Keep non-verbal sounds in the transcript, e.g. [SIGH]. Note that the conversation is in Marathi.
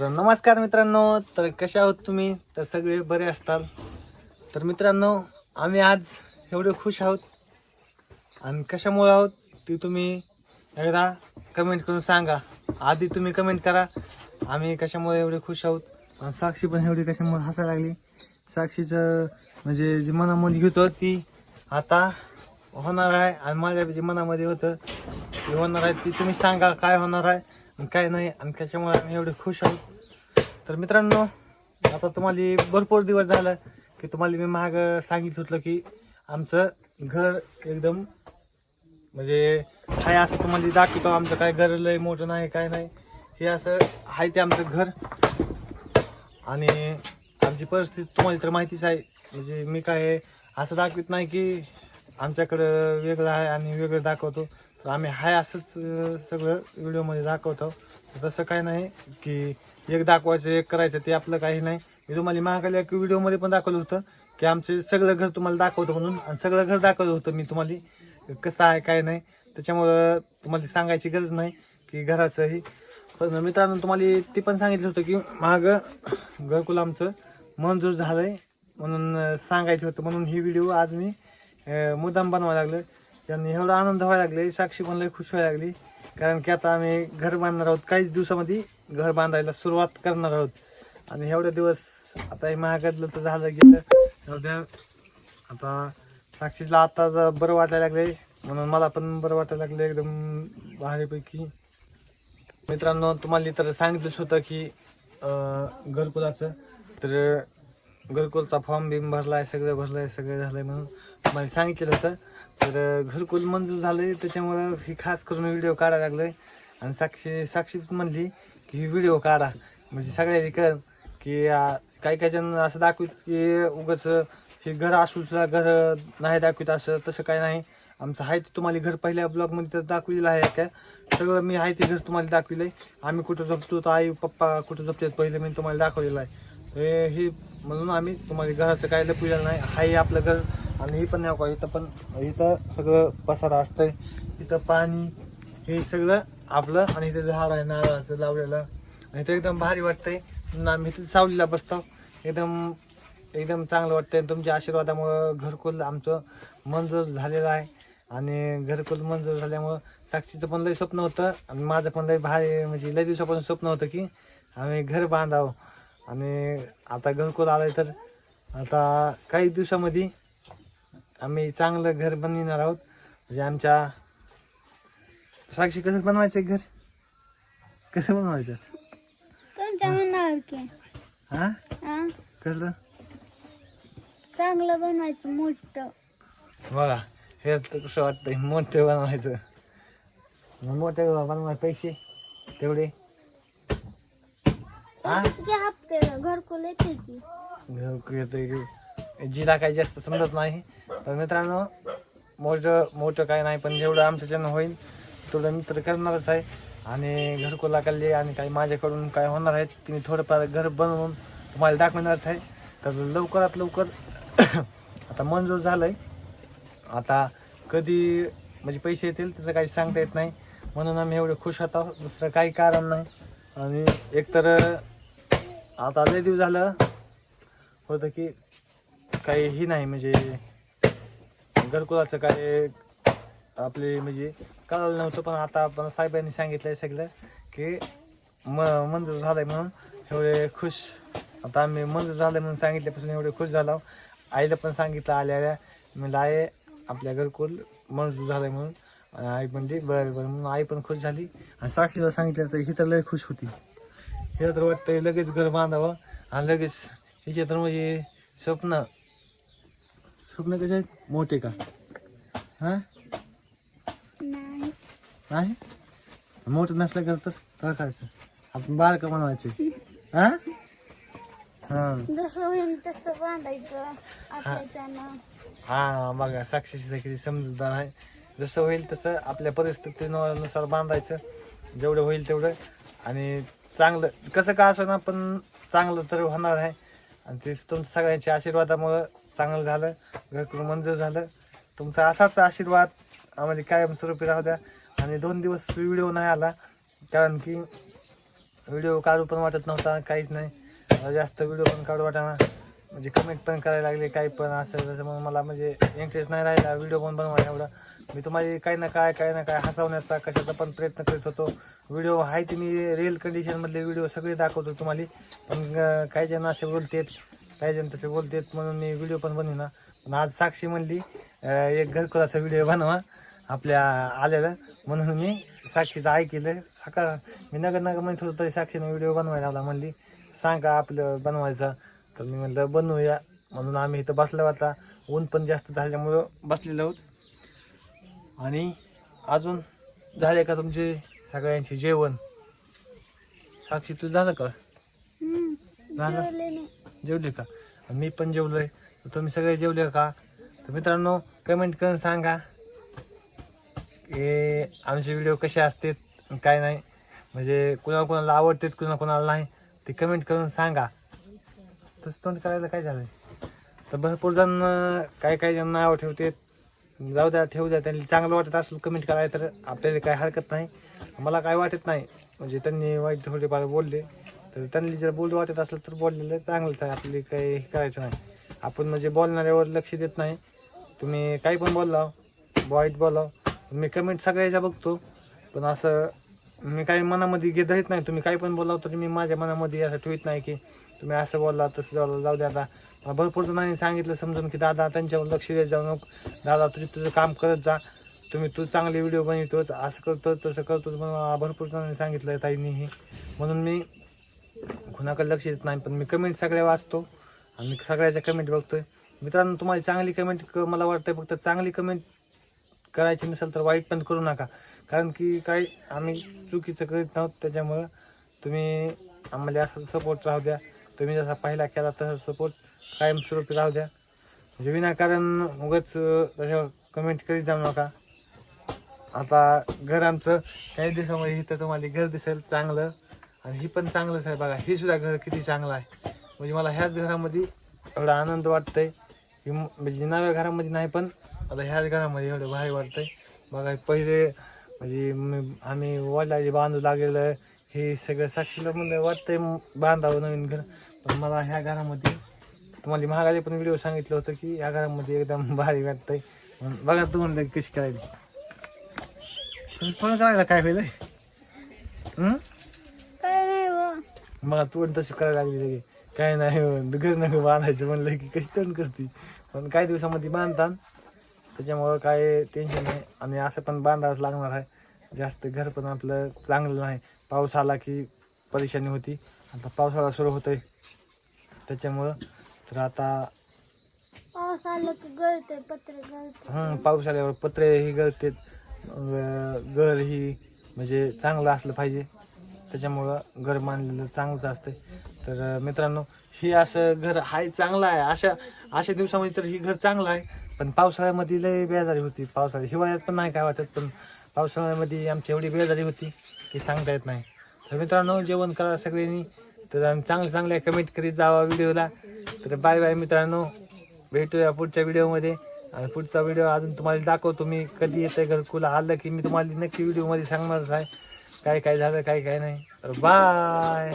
तर नमस्कार मित्रांनो तर कशा आहोत तुम्ही? तर सगळे बरे असताल. तर मित्रांनो आम्ही आज एवढे खुश आहोत. आणि कशामुळे आहोत ते तुम्ही एकदा कमेंट करून सांगा. आधी तुम्ही कमेंट करा. आम्ही कशामुळे एवढे खुश आहोत? आणि साक्षी पण एवढी कशामुळे हसायला लागली? साक्षीचं म्हणजे जी मनामध्ये होतं ती आता होणार आहे. आणि माझ्या जे मनामध्ये होतं ते होणार आहे. ती तुम्ही सांगा काय होणार आहे. आणि काय नाही आणि त्याच्यामुळे आम्ही एवढे खुश आहोत. तर मित्रांनो आता तुम्हाला भरपूर दिवस झालं की तुम्हाला मी माग सांगितलं होतं की आमचं घर एकदम म्हणजे काय असं तुम्हाला दाखवतो. आमचं काय घर लय मोठं नाही काय नाही. हे असं आहे ते आमचं घर. आणि आमची परिस्थिती तुम्हाला तर माहितीच आहे. म्हणजे मी काय असं दाखवत नाही की आमच्याकडं वेगळं आहे आणि वेगळं दाखवतो. तर आम्ही हाय असंच अं, सगळं व्हिडिओमध्ये दाखवतो. तसं काय नाही की एक दाखवायचं एक करायचं ते आपलं काही नाही. मी तुम्हाला महाकाली एक व्हिडिओमध्ये पण दाखवलं होतं की आमचे सगळं घर तुम्हाला दाखवतो म्हणून. आणि सगळं घर दाखवलं होतं मी तुम्हाला. कसं आहे काय नाही. त्याच्यामुळं तुम्हाला सांगायची गरज नाही की घराचंही. पण मित्रांनो तुम्हाला ते पण सांगितलं होतं की महाग घरकुल आमचं मंजूर झालंय म्हणून अं, सांगायचं होतं म्हणून ही व्हिडिओ आज मी अं, मुद्दाम बनवायला लागलं त्यांनी एवढा आनंद व्हायला लागले साक्षी पण लय खुश व्हायला लागली. कारण की आता आम्ही घर बांधणार आहोत काहीच दिवसामध्ये घर बांधायला सुरुवात करणार आहोत. आणि एवढे दिवस आता हे महागातलं तर झालं गेलं एवढ्या आता साक्षीला आता जर बरं वाटायला लागले म्हणून मला पण बरं वाटायला लागलं एकदम भारीपैकी. मित्रांनो तुम्हाला तर सांगितलंच होतं की घरकुलाचं. तर घरकुलचा फॉर्म बिम आहे सगळं भरलं आहे सगळं झालं आहे म्हणून तुम्हाला सांगितलं होतं. तर घरकुल मंजूर झालंय त्याच्यामुळं ही खास करून व्हिडिओ काढायला लागलोय. आणि साक्षी साक्षी म्हणली की ही व्हिडिओ काढा. म्हणजे सगळ्यांनी कर की काही काही जण असं दाखवित की उगाच हे घर असून सुद्धा घर नाही दाखवित असं तसं काय नाही. आमचं आहे ते तुम्हाला घर पहिल्या ब्लॉगमध्ये तर दाखविलेलं आहे काय सगळं मी आहे ते घर तुम्हाला दाखविलंय. आम्ही कुठं झोपतो तर आई पप्पा कुठं झोपतात पहिले मी तुम्हाला दाखवलेलं आहे. हे हे म्हणून आम्ही तुम्हाला घराचं काय लपविलेलं नाही हाही आपलं घर आणि हे पण नाही का इथं पण इथं सगळं पसारा असतंय. इथं पाणी हे सगळं आपलं आणि इथं झाड आहे नारळाचं लावलेलं. आणि ते एकदम भारी वाटतंय. ना आम्ही इथं सावलीला बसतो. एकदम एकदम चांगलं वाटतंय. आणि तुमच्या आशीर्वादामुळं घरकुल आमचं मंजूर झालेलं आहे. आणि घरकुल मंजूर झाल्यामुळं साक्षीचं पण लई स्वप्न होतं. आणि माझं पण लई भारी म्हणजे लय दिवसापासून स्वप्न होतं की आम्ही घर बांधावं. आणि आता घरकुल आलं तर आता काही दिवसामध्ये आम्ही चांगलं घर बनविणार आहोत. म्हणजे आमच्या साक्षी कसं बनवायचं घर? कसं बनवायचं? तुमच्या मनावर की. हा? हा? कसलं? चांगलं बनवायचं मोठं. बघा हे तर कसं वाटतंय मोठं बनवायचं. मग मोठं बनवाय पैसे तेवढे. हा? येतेच की हप्ते घरकुल येते की. घरकुल येतंय की. जिला काही जास्त समजत नाही. तर मित्रांनो मोठं मोठं काय नाही पण जेवढं आमच्याच्यानं होईल तेवढं मित्र करणारच आहे. आणि घरकुला काढली आणि काही माझ्याकडून काय होणार आहेत की मी थोडंफार घर बनवून तुम्हाला दाखवणारच आहे. तर लवकरात लवकर [COUGHS] आता मंजूर झालं आहे आता कधी म्हणजे पैसे येतील त्याचं काही सांगता येत नाही. म्हणून आम्ही एवढे खुश होतो. दुसरं काही कारण नाही. आणि एकतर आता लय दिवस झालं होतं की काहीही नाही म्हणजे घरकुलाचं काय आपले म्हणजे कळलं नव्हतं पण आता आपण साहेबांनी सांगितलंय सगळं की म मंजूर झालंय म्हणून एवढे खुश. आता आम्ही मंजूर झालंय म्हणून सांगितल्यापासून एवढे खुश झालो. आईला पण सांगितलं आल्या म्हणजे आई आपल्या घरकुल मंजूर झालंय म्हणून. आणि आई म्हणली बरं बरं. म्हणून आई पण खुश झाली. आणि साक्षीला सांगितलं तर ही तर लय खुश होती. हे तर वाटतं लगेच घर बांधावं आणि लगेच हिचे तर म्हणजे स्वप्न स्वप्न कसे आहेत? मोठे का? हां? नाही? नाही मोठं नसलं घर तर काय करायचं? आपण बारकं बनवायचे. हां? हां. जसं होईल तसं बांधायचं आपल्याच्यानं हा. बघा साक्षीची किती समजूतदार आहे. जसं होईल तसं आपल्या परिस्थितीनुसार बांधायचं. जेवढं होईल तेवढं. आणि चांगलं कसं का असं ना पण चांगलं तर होणार आहे. आणि ते तुमच्या सगळ्यांच्या आशीर्वादामुळं चांगलं झालं घरकुल मंजूर झालं. तुमचा असाच आशीर्वाद आम्हाला कायमस्वरूपी राहू द्या. आणि दोन दिवस व्हिडिओ नाही आला कारण की व्हिडिओ काढू पण वाटत नव्हता काहीच नाही. जास्त व्हिडिओ पण काढू वाटाना म्हणजे कमेंट पण करायला लागले काही पण असं त्याच्यामुळे मला म्हणजे इंटरेस्ट नाही राहिला व्हिडिओ पण बनवायला एवढा. मी तुम्हाला काही ना काय काही ना काय हसवण्याचा कशाचा पण प्रयत्न करीत होतो. व्हिडिओ आहे ते मी रिअल कंडिशनमधले व्हिडिओ सगळे दाखवतो तुम्हाला. पण काही जण असे बोलतात काही जण तसे बोलतेत म्हणून मी व्हिडिओ पण बनविना पण आज साक्षी म्हणली एक घरकुलाचा व्हिडिओ बनवा आपल्या आलेला म्हणून मी साक्षीचं ऐकलं. सकाळ मी नगर नगर म्हणत होतो तरी साक्षीनं व्हिडिओ बनवायला आला म्हणली सांगा आपलं बनवायचा. तर मी म्हणलं बनवूया. म्हणून आम्ही इथं बसलो आता. ऊन पण जास्त झाल्यामुळं बसलेलो आहोत. आणि अजून झाले का तुमचे सगळ्यांचे जेवण? साक्षी तू झालं का? झालं? जेवले का? मी पण जेवलोय. तुम्ही सगळे जेवले का? तर मित्रांनो कमेंट करून सांगा. की आमचे व्हिडिओ कसे असतात काय नाही. म्हणजे कुणा कुणाला आवडतात कुणा कुणाला नाही ते कमेंट करून सांगा. तसं तोंड करायला काय झालं तर भरपूर जण काय काय जण नावं ठेवतात. जाऊ द्या ठेवू द्या. त्यांनी चांगलं वाटत असेल कमेंट करायला तर आपल्याला काय हरकत नाही. मला काय वाटत नाही. म्हणजे त्यांनी वाईट थोडेफार बोलले. तर त्यांनी जर बोलू वाटत असलं तर बोललेलं चांगलंच आहे. आपली काही हे करायचं नाही. आपण म्हणजे बोलणाऱ्यावर लक्ष देत नाही. तुम्ही काही पण बोलला वाईट बोला मी कमेंट सगळ्याच्या बघतो. पण असं मी काही मनामध्ये घेत धरीत नाही. तुम्ही काही पण बोलाव तर मी माझ्या मनामध्ये असं ठेवत नाही की तुम्ही असं बोलला तसं बोला जाऊ द्या आता. भरपूर जणांनी सांगितलं समजून की दादा त्यांच्यावर लक्ष देत जाऊ नको. दादा तुझे तुझं काम करत जा. तुम्ही तू चांगले व्हिडिओ बनवतो असं करतो तसं करतो पण भरपूर जणांनी सांगितलं ताईंनीही म्हणून मी कुणाकडे लक्ष देत नाही पण मी कमेंट सगळ्या वाचतो आणि मी सगळ्याच्या कमेंट बघतोय. मित्रांनो तुम्हाला चांगली कमेंट मला वाटतं फक्त चांगली कमेंट करायची नसेल तर वाईट पण करू नका. कारण की काही आम्ही चुकीचं करीत नाहोत त्याच्यामुळं तुम्ही आम्हाला असं सपोर्ट राहू द्या. तुम्ही जसा पहिला केला तसा सपोर्ट कायमस्वरूपी राहू द्या. म्हणजे विनाकारण उगाच तशा कमेंट करीत जाऊ नका. आता घर आमचं काही दिवसामध्ये इथं तुम्हाला घर दिसेल चांगलं. आणि हे पण चांगलंच आहे बघा. हे सुद्धा घर किती चांगलं आहे. म्हणजे मला ह्याच घरामध्ये एवढा आनंद वाटतंय. की म्हणजे नव्या घरामध्ये नाही पण आता ह्याच घरामध्ये एवढं भारी वाटतंय. बघा पहिले म्हणजे आम्ही वडिलाची बांधू लागलेलं हे सगळं साक्षीला म्हणजे वाटतंय बांधावं नवीन घर. पण मला ह्या घरामध्ये तुम्हाला महागाचे पण व्हिडिओ सांगितलं होतं की ह्या घरामध्ये एकदम [LAUGHS] भारी वाटतंय. बघा तू म्हणलं कशी करायची. तुझं थोडं करायला काय होईल? मला तू पण तशी करायला लागली लगे काय नाही घर नाही बांधायचं म्हणलं की कशी तण करते? पण काही दिवसामध्ये बांधतात. त्याच्यामुळं काय टेन्शन नाही. आणि असं पण बांधावंच लागणार आहे. जास्त घर पण आपलं चांगलं नाही. पाऊस आला की परेशानी होती. आता पावसाळा सुरू होतोय. त्याच्यामुळं तर आता पाऊस आलं की गळते पत्र गळते हं पाऊस आल्यावर पत्रे ही गळते घर ही म्हणजे चांगलं असलं पाहिजे. त्याच्यामुळं घर मानलेलं चांगलंच असतं तर मित्रांनो हे असं घर हाय चांगलं आहे. अशा अशा दिवसामध्ये तर ही घर चांगलं आहे. पण पावसाळ्यामध्ये लय बेजारी होती. पावसाळ्यात हिवाळ्यात पण नाही काय वाटत पण पावसाळ्यामध्ये आमची एवढी बेजारी होती की सांगता येत नाही. तर मित्रांनो जेवण करा सगळ्यांनी. तर आम्ही चांगल्या चांगल्या कमेंट करीत जावा व्हिडिओला. तर बाय बाय मित्रांनो. भेटूया पुढच्या व्हिडिओमध्ये. आणि पुढचा व्हिडिओ अजून तुम्हाला दाखवतो मी कधी येतं घरकुल. आलं की मी तुम्हाला नक्की व्हिडिओमध्ये सांगणारच आहे. काय काय झालं काय काय नाही. तर बाय